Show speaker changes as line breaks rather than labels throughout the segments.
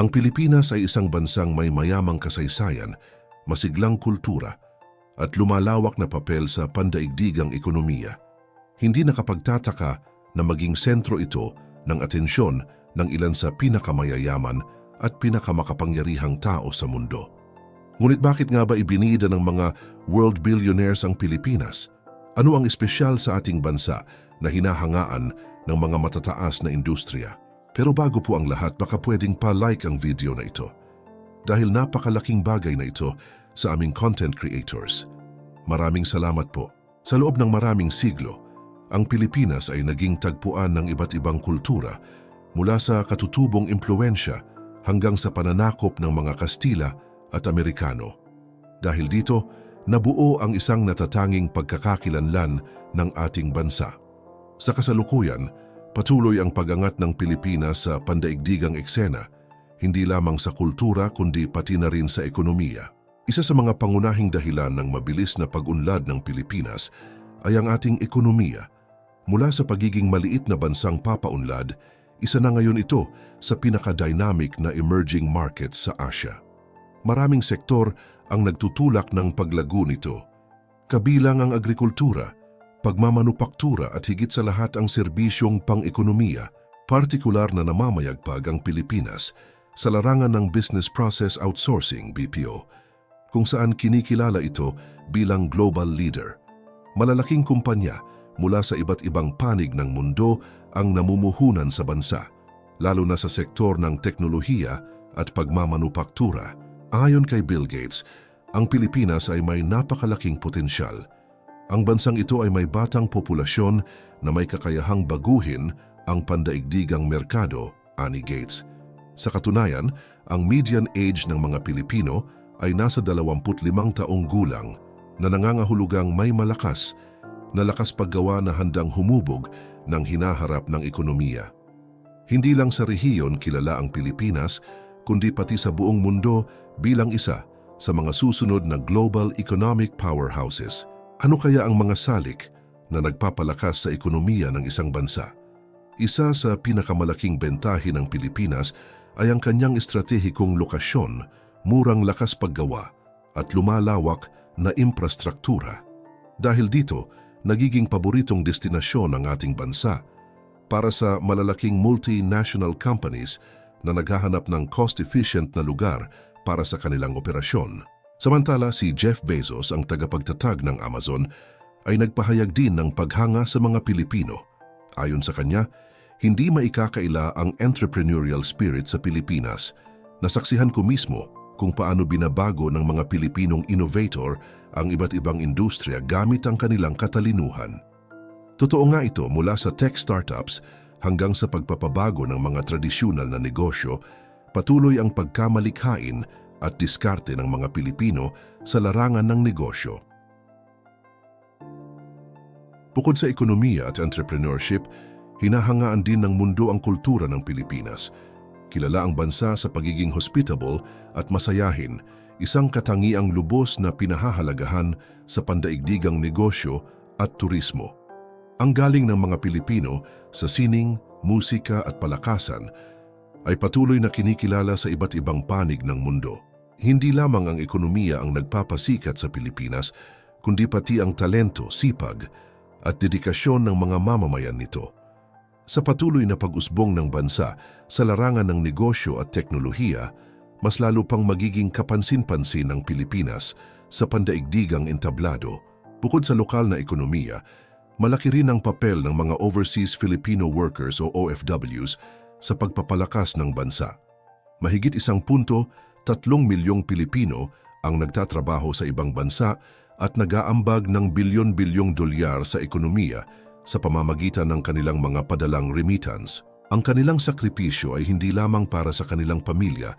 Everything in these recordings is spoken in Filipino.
Ang Pilipinas ay isang bansang may mayamang kasaysayan, masiglang kultura, at lumalawak na papel sa pandaigdigang ekonomiya. Hindi nakapagtataka na maging sentro ito ng atensyon ng ilan sa pinakamayayaman at pinakamakapangyarihang tao sa mundo. Ngunit bakit nga ba ibinida ng mga world billionaires ang Pilipinas? Ano ang espesyal sa ating bansa na hinahangaan ng mga matataas na industriya? Pero bago po ang lahat, baka pwedeng pa-like ang video na ito. Dahil napakalaking bagay na ito sa aming content creators. Maraming salamat po. Sa loob ng maraming siglo, ang Pilipinas ay naging tagpuan ng iba't ibang kultura mula sa katutubong impluensya hanggang sa pananakop ng mga Kastila at Amerikano. Dahil dito, nabuo ang isang natatanging pagkakakilanlan ng ating bansa. Sa kasalukuyan, patuloy ang pagangat ng Pilipinas sa pandaigdigang eksena, hindi lamang sa kultura kundi pati na rin sa ekonomiya. Isa sa mga pangunahing dahilan ng mabilis na pag-unlad ng Pilipinas ay ang ating ekonomiya. Mula sa pagiging maliit na bansang papaunlad, isa na ngayon ito sa pinaka-dynamic na emerging markets sa Asia. Maraming sektor ang nagtutulak ng paglago nito. Kabilang ang agrikultura, pagmamanupaktura at higit sa lahat ang serbisyong pang-ekonomiya, partikular na namamayagpag ang Pilipinas sa larangan ng Business Process Outsourcing BPO, kung saan kinikilala ito bilang global leader. Malalaking kumpanya mula sa iba't ibang panig ng mundo ang namumuhunan sa bansa, lalo na sa sektor ng teknolohiya at pagmamanupaktura. Ayon kay Bill Gates, ang Pilipinas ay may napakalaking potensyal. Ang bansang ito ay may batang populasyon na may kakayahang baguhin ang pandaigdigang merkado, ani Gates. Sa katunayan, ang median age ng mga Pilipino ay nasa 25 taong gulang na nangangahulugang may malakas na lakas paggawa na handang humubog ng hinaharap ng ekonomiya. Hindi lang sa rehiyon kilala ang Pilipinas, kundi pati sa buong mundo bilang isa sa mga susunod na global economic powerhouses. Ano kaya ang mga salik na nagpapalakas sa ekonomiya ng isang bansa? Isa sa pinakamalaking bentahe ng Pilipinas ay ang kanyang estratehikong lokasyon, murang lakas paggawa at lumalawak na infrastruktura. Dahil dito, nagiging paboritong destinasyon ng ating bansa para sa malalaking multinational companies na naghahanap ng cost-efficient na lugar para sa kanilang operasyon. Samantala si Jeff Bezos, ang tagapagtatag ng Amazon, ay nagpahayag din ng paghanga sa mga Pilipino. Ayon sa kanya, hindi maikakaila ang entrepreneurial spirit sa Pilipinas. Nasaksihan ko mismo kung paano binabago ng mga Pilipinong innovator ang iba't ibang industriya gamit ang kanilang katalinuhan. Totoo nga ito mula sa tech startups hanggang sa pagpapabago ng mga tradisyonal na negosyo, patuloy ang pagkamalikhain at diskarte ng mga Pilipino sa larangan ng negosyo. Bukod sa ekonomiya at entrepreneurship, hinahangaan din ng mundo ang kultura ng Pilipinas. Kilala ang bansa sa pagiging hospitable at masayahin, isang katangiang lubos na pinahahalagahan sa pandaigdigang negosyo at turismo. Ang galing ng mga Pilipino sa sining, musika at palakasan ay patuloy na kinikilala sa iba't ibang panig ng mundo. Hindi lamang ang ekonomiya ang nagpapasikat sa Pilipinas, kundi pati ang talento, sipag at dedikasyon ng mga mamamayan nito. Sa patuloy na pag-usbong ng bansa sa larangan ng negosyo at teknolohiya, mas lalo pang magiging kapansin-pansin ng Pilipinas sa pandaigdigang entablado. Bukod sa lokal na ekonomiya, malaki rin ang papel ng mga Overseas Filipino Workers o OFWs sa pagpapalakas ng bansa. Mahigit isang punto, tatlong milyong Pilipino ang nagtatrabaho sa ibang bansa at nagaambag ng bilyon-bilyong dolyar sa ekonomiya sa pamamagitan ng kanilang mga padalang remittance. Ang kanilang sakripisyo ay hindi lamang para sa kanilang pamilya,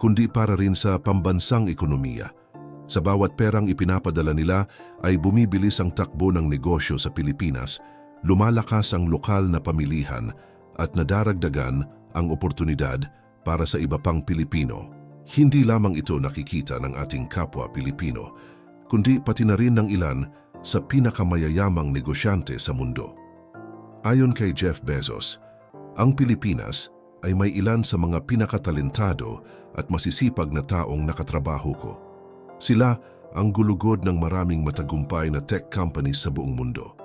kundi para rin sa pambansang ekonomiya. Sa bawat perang ipinapadala nila ay bumibilis ang takbo ng negosyo sa Pilipinas, lumalakas ang lokal na pamilihan at nadaragdagan ang oportunidad para sa iba pang Pilipino. Hindi lamang ito nakikita ng ating kapwa Pilipino, kundi pati na rin ng ilan sa pinakamayayamang negosyante sa mundo. Ayon kay Jeff Bezos, ang Pilipinas ay may ilan sa mga pinakatalentado at masisipag na taong nakatrabaho ko. Sila ang gulugod ng maraming matagumpay na tech companies sa buong mundo.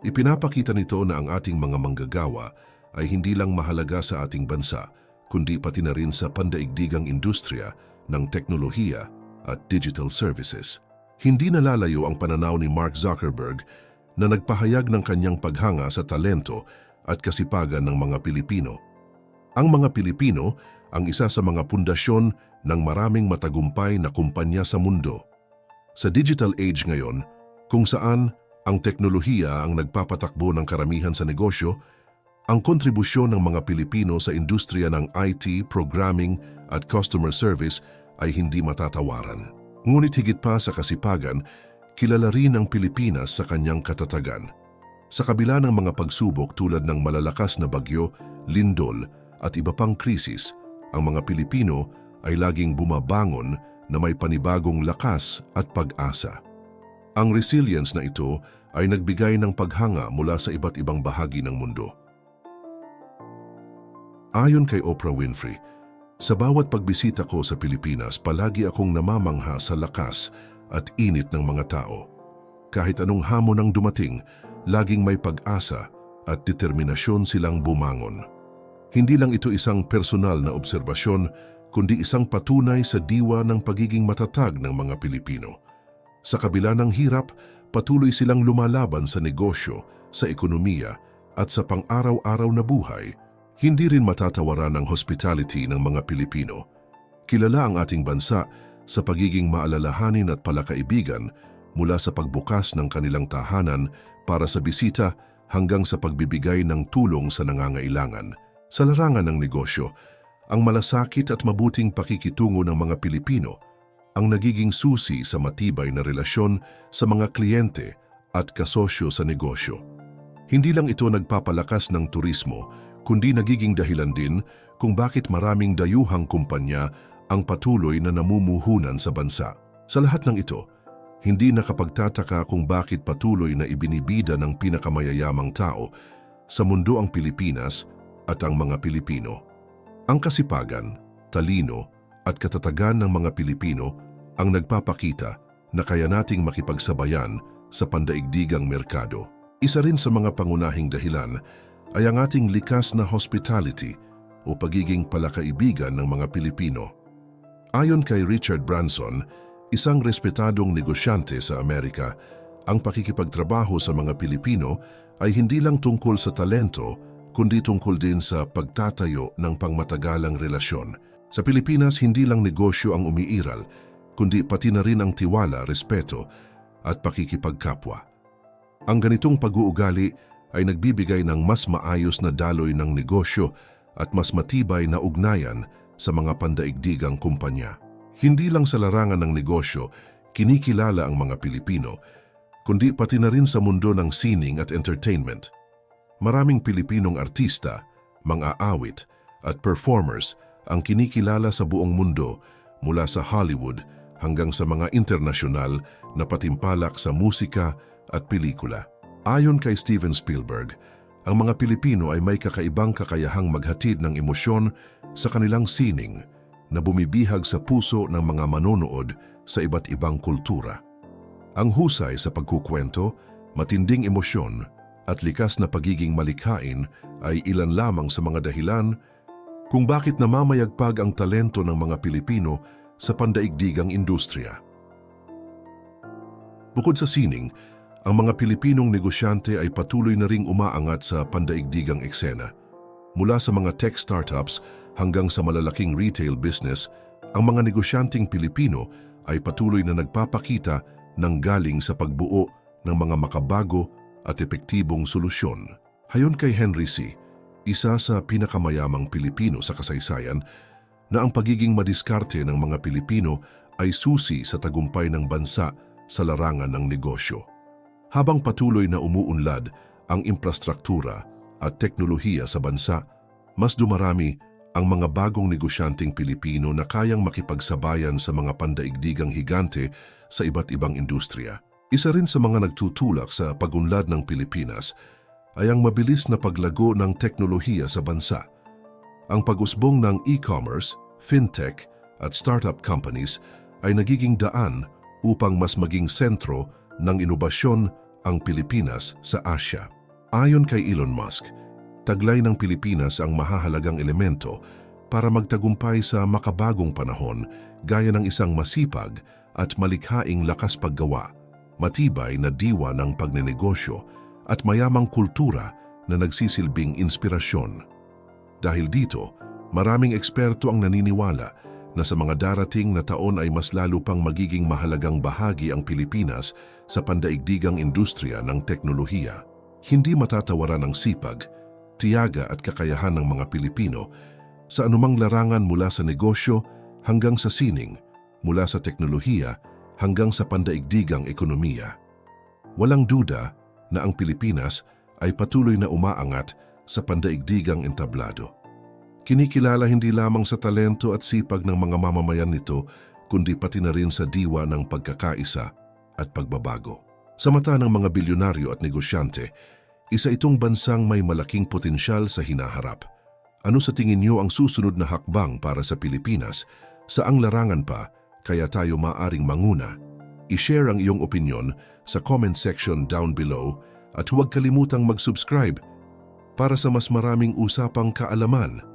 Ipinapakita nito na ang ating mga manggagawa ay hindi lang mahalaga sa ating bansa, kundi pati na rin sa pandaigdigang industriya ng teknolohiya at digital services. Hindi nalalayo ang pananaw ni Mark Zuckerberg na nagpahayag ng kanyang paghanga sa talento at kasipagan ng mga Pilipino. Ang mga Pilipino ang isa sa mga pundasyon ng maraming matagumpay na kumpanya sa mundo. Sa digital age ngayon, kung saan ang teknolohiya ang nagpapatakbo ng karamihan sa negosyo, ang kontribusyon ng mga Pilipino sa industriya ng IT, programming at customer service ay hindi matatawaran. Ngunit higit pa sa kasipagan, kilala rin ang Pilipinas sa kanyang katatagan. Sa kabila ng mga pagsubok tulad ng malalakas na bagyo, lindol at iba pang krisis, ang mga Pilipino ay laging bumabangon na may panibagong lakas at pag-asa. Ang resilience na ito ay nagbigay ng paghanga mula sa iba't ibang bahagi ng mundo. Ayon kay Oprah Winfrey, sa bawat pagbisita ko sa Pilipinas, palagi akong namamangha sa lakas at init ng mga tao. Kahit anong hamon ang dumating, laging may pag-asa at determinasyon silang bumangon. Hindi lang ito isang personal na obserbasyon, kundi isang patunay sa diwa ng pagiging matatag ng mga Pilipino. Sa kabila ng hirap, patuloy silang lumalaban sa negosyo, sa ekonomiya at sa pang-araw-araw na buhay. Hindi rin matatawaran ang hospitality ng mga Pilipino. Kilala ang ating bansa sa pagiging maalalahanin at palakaibigan mula sa pagbukas ng kanilang tahanan para sa bisita hanggang sa pagbibigay ng tulong sa nangangailangan. Sa larangan ng negosyo, ang malasakit at mabuting pakikitungo ng mga Pilipino ang nagiging susi sa matibay na relasyon sa mga kliyente at kasosyo sa negosyo. Hindi lang ito nagpapalakas ng turismo, kundi nagiging dahilan din kung bakit maraming dayuhang kumpanya ang patuloy na namumuhunan sa bansa. Sa lahat ng ito, hindi nakapagtataka kung bakit patuloy na ibinibida ng pinakamayayamang tao sa mundo ang Pilipinas at ang mga Pilipino. Ang kasipagan, talino at katatagan ng mga Pilipino ang nagpapakita na kaya nating makipagsabayan sa pandaigdigang merkado. Isa rin sa mga pangunahing dahilan ay ang ating likas na hospitality o pagiging palakaibigan ng mga Pilipino. Ayon kay Richard Branson, isang respetadong negosyante sa Amerika, ang pakikipagtrabaho sa mga Pilipino ay hindi lang tungkol sa talento, kundi tungkol din sa pagtatayo ng pangmatagalang relasyon. Sa Pilipinas, hindi lang negosyo ang umiiral, kundi pati na rin ang tiwala, respeto at pakikipagkapwa. Ang ganitong pag-uugali ay nagbibigay ng mas maayos na daloy ng negosyo at mas matibay na ugnayan sa mga pandaigdigang kumpanya. Hindi lang sa larangan ng negosyo, kinikilala ang mga Pilipino, kundi pati na rin sa mundo ng sining at entertainment. Maraming Pilipinong artista, mga awit at performers ang kinikilala sa buong mundo mula sa Hollywood hanggang sa mga internasyonal na patimpalak sa musika at pelikula. Ayon kay Steven Spielberg, ang mga Pilipino ay may kakaibang kakayahang maghatid ng emosyon sa kanilang sining na bumibihag sa puso ng mga manonood sa iba't ibang kultura. Ang husay sa pagkukwento, matinding emosyon at likas na pagiging malikhain ay ilan lamang sa mga dahilan kung bakit namamayagpag ang talento ng mga Pilipino sa pandaigdigang industriya. Bukod sa sining, ang mga Pilipinong negosyante ay patuloy na ring umaangat sa pandaigdigang eksena. Mula sa mga tech startups hanggang sa malalaking retail business, ang mga negosyanteng Pilipino ay patuloy na nagpapakita ng galing sa pagbuo ng mga makabago at epektibong solusyon. Hayon kay Henry C., isa sa pinakamayamang Pilipino sa kasaysayan, na ang pagiging madiskarte ng mga Pilipino ay susi sa tagumpay ng bansa sa larangan ng negosyo. Habang patuloy na umuunlad ang infrastruktura at teknolohiya sa bansa, mas dumarami ang mga bagong negosyanteng Pilipino na kayang makipagsabayan sa mga pandaigdigang higante sa iba't ibang industriya. Isa rin sa mga nagtutulak sa pagunlad ng Pilipinas ay ang mabilis na paglago ng teknolohiya sa bansa. Ang pag-usbong ng e-commerce, fintech at startup companies ay nagiging daan upang mas maging sentro ng inobasyon ang Pilipinas sa Asya. Ayon kay Elon Musk, taglay ng Pilipinas ang mahahalagang elemento para magtagumpay sa makabagong panahon gaya ng isang masipag at malikhaing lakas paggawa, matibay na diwa ng pagnenegosyo at mayamang kultura na nagsisilbing inspirasyon. Dahil dito, maraming eksperto ang naniniwala na sa mga darating na taon ay mas lalo pang magiging mahalagang bahagi ang Pilipinas sa pandaigdigang industriya ng teknolohiya. Hindi matatawaran ang sipag, tiyaga at kakayahan ng mga Pilipino sa anumang larangan mula sa negosyo hanggang sa sining, mula sa teknolohiya hanggang sa pandaigdigang ekonomiya. Walang duda na ang Pilipinas ay patuloy na umaangat sa pandaigdigang entablado. Kinikilala hindi lamang sa talento at sipag ng mga mamamayan nito, kundi pati na rin sa diwa ng pagkakaisa at pagbabago. Sa mata ng mga bilyonaryo at negosyante, isa itong bansang may malaking potensyal sa hinaharap. Ano sa tingin niyo ang susunod na hakbang para sa Pilipinas? Saang larangan pa kaya tayo maaring manguna? I-share ang iyong opinion sa comment section down below at huwag kalimutang mag-subscribe para sa mas maraming usapang kaalaman